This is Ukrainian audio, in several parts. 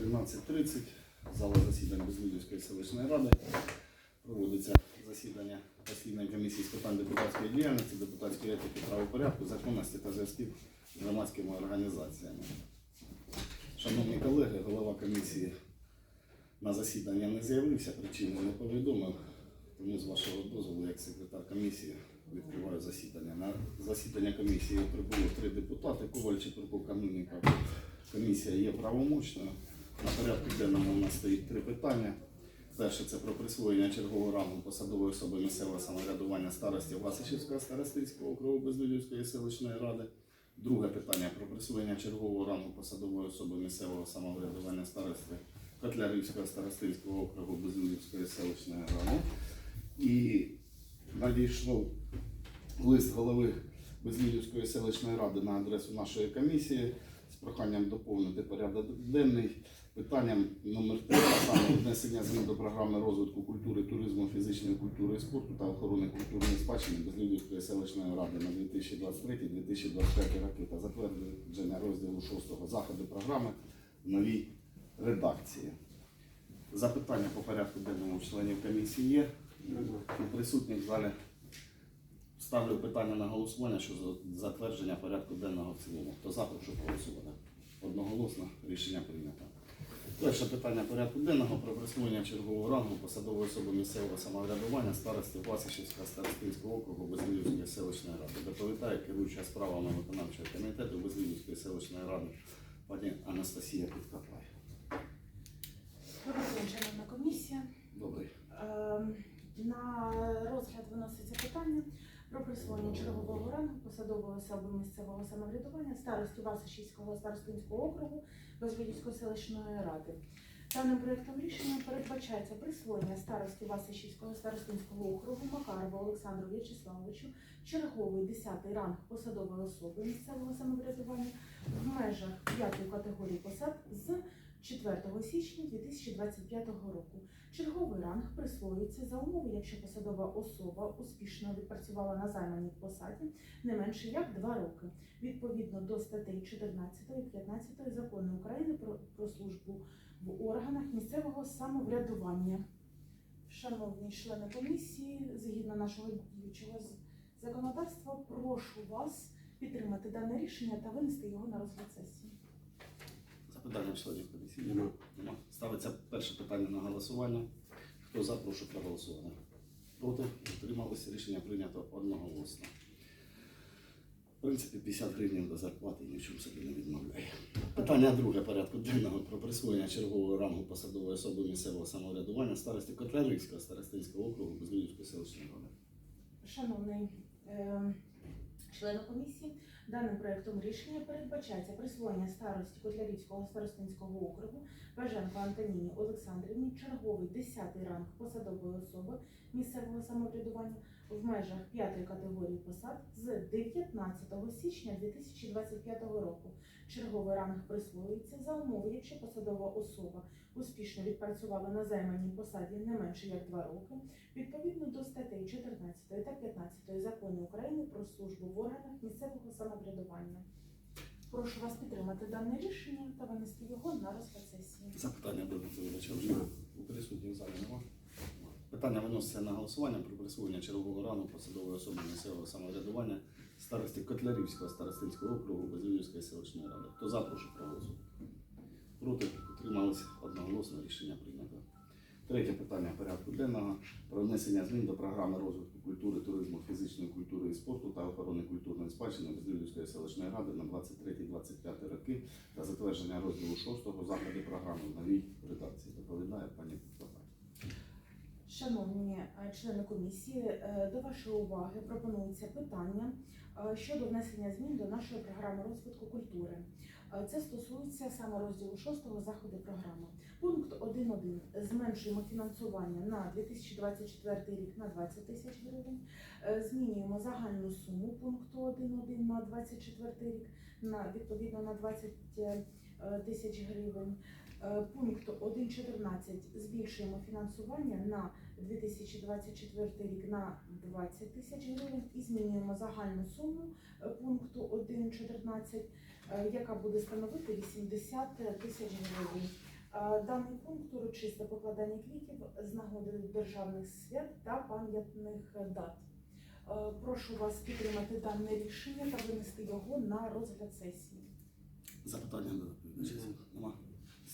13.30. Зала засідань Безлюдівської селищної ради. Проводиться засідання постійної комісії з питань депутатської діяльності, депутатської етики, правопорядку, законності та зв'язків з громадськими організаціями. Шановні колеги, голова комісії на засідання не з'явився, причини не повідомив. Тому з вашого дозволу, як секретар комісії, відкриваю засідання. На засідання комісії прибуло три депутати, Коваль, Чепурко, Камінніка. Комісія є правомочною. На порядку денному у нас стоїть три питання. Перше це про присвоєння чергового рангу посадової особи місцевого самоврядування старості Власичівського старостинського округу Безлюдівської селищної ради. Друге питання про присвоєння чергового рангу посадової особи місцевого самоврядування старості Котлярівського старостинського округу Безлюдівської селищної ради. І надійшов лист голови Безлюдівської селищної ради на адресу нашої комісії проханням доповнити порядок денний питанням номер 3, саме внесення змін до програми розвитку культури, туризму, фізичної культури і спорту та охорони культурної спадщини Безлюдівської селищної ради на 2023-2025 роки та затвердження розділу 6 заходу програми в новій редакції. Запитання по порядку денному членів комісії є. Присутніх в залі ставлю питання на голосування щодо затвердження порядку денного в цілому. Хто за, прошу проголосувати. Одноголосно рішення прийнято. Перше питання порядку денного про присвоєння чергового рангу посадової особи місцевого самоврядування старості Власичівського старостинського округу Безлюдівської селищної ради. Доповідає керуюча справами виконавчого комітету Безлюдівської селищної ради пані Анастасія Підкапай. Добрий день, шановна комісія. Добрий. Ем, На розгляд виноситься питання про присвоєння чергового рангу посадової особи місцевого самоврядування старості Васишівського старостинського округу Безвідівської селищної ради. Даним проєктом рішення передбачається присвоєння старості Васишівського старостинського округу Макарову Олександру В'ячеславовичу черговий 10 ранг посадової особи місцевого самоврядування в межах 5 категорії посад з 4 січня 2025 року. Черговий ранг присвоюється за умови, якщо посадова особа успішно відпрацювала на займаній посаді не менше як 2 роки, відповідно до статей 14 і 15 закону України про, службу в органах місцевого самоврядування. Шановні члени комісії, згідно нашого діючого законодавства, прошу вас підтримати дане рішення та винести його на розгляд сесії. Запитання членів комісії нема. Нема. Ставиться перше питання на голосування. Хто за, прошу проголосувати. Проти утрималися. Рішення прийнято одноголосно. В принципі, 50 гривень до зарплати ні в чому собі не відмовляє. Питання друге порядку денного про присвоєння чергового рангу посадової особи місцевого самоврядування старості Котлярівського старостинського округу Безлюдівської селищної ради. Шановний е, члени комісії, даним проектом рішення передбачається присвоєння старості Котлярівського старостинського округу Баженко Антоніні Олександрівні черговий 10 ранг посадової особи місцевого самоврядування в межах 5 категорії посад з 19 січня 2025 року. Черговий ранг присвоюється за умови, якщо посадова особа успішно відпрацювала на займаній посаді не менше як 2 роки, відповідно до статей 14 та 15 закону України про службу в органах місцевого самоврядування. Прошу вас підтримати дане рішення та винести його на розгляд сесії. Запитання до доповідача вже у присутніх залі нема. Питання виноситься на голосування про присвоєння чергового рану посадової особи місцевого самоврядування старості Котлярівського старостинського округу Безлюдівської селищної ради. Хто за, прошу проголосувати. Проти утрималися одноголосно рішення прийнято. Третє питання порядку денного про внесення змін до програми розвитку культури, туризму, фізичної культури і спорту та охорони культурної спадщини Безлюдівської селищної ради на 23-25 роки та затвердження розділу 6 заходи програми в новій редакції. Доповідає пані. Шановні е, члени комісії, е, до вашої уваги пропонується питання е, щодо внесення змін до нашої програми розвитку культури. Це стосується саме розділу 6 заходи програми. Пункт 1.1. Зменшуємо фінансування на 2024 рік на 20 тисяч гривень. Змінюємо загальну суму пункту 1.1 на 24 рік на відповідно на 20 е, тисяч гривень. Е, Пункт 1.14 збільшуємо фінансування на 2024 рік на 20 тисяч гривень і змінюємо загальну суму е, пункту 1.14, е, яка буде становити 80 тисяч гривень. Даний пункт урочисте покладання квітів з нагоди державних свят та пам'ятних дат. Прошу вас підтримати дане рішення та винести його на розгляд сесії. Запитання до доповідача? Нема.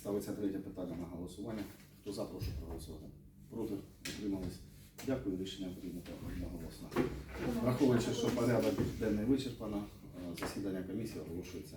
Ставиться третє питання на голосування. Хто за, прошу проголосувати. Проти? Утримались. Дякую, рішення прийнято одноголосно. Враховуючи, що порядок денний вичерпано, е, засідання комісії оголошується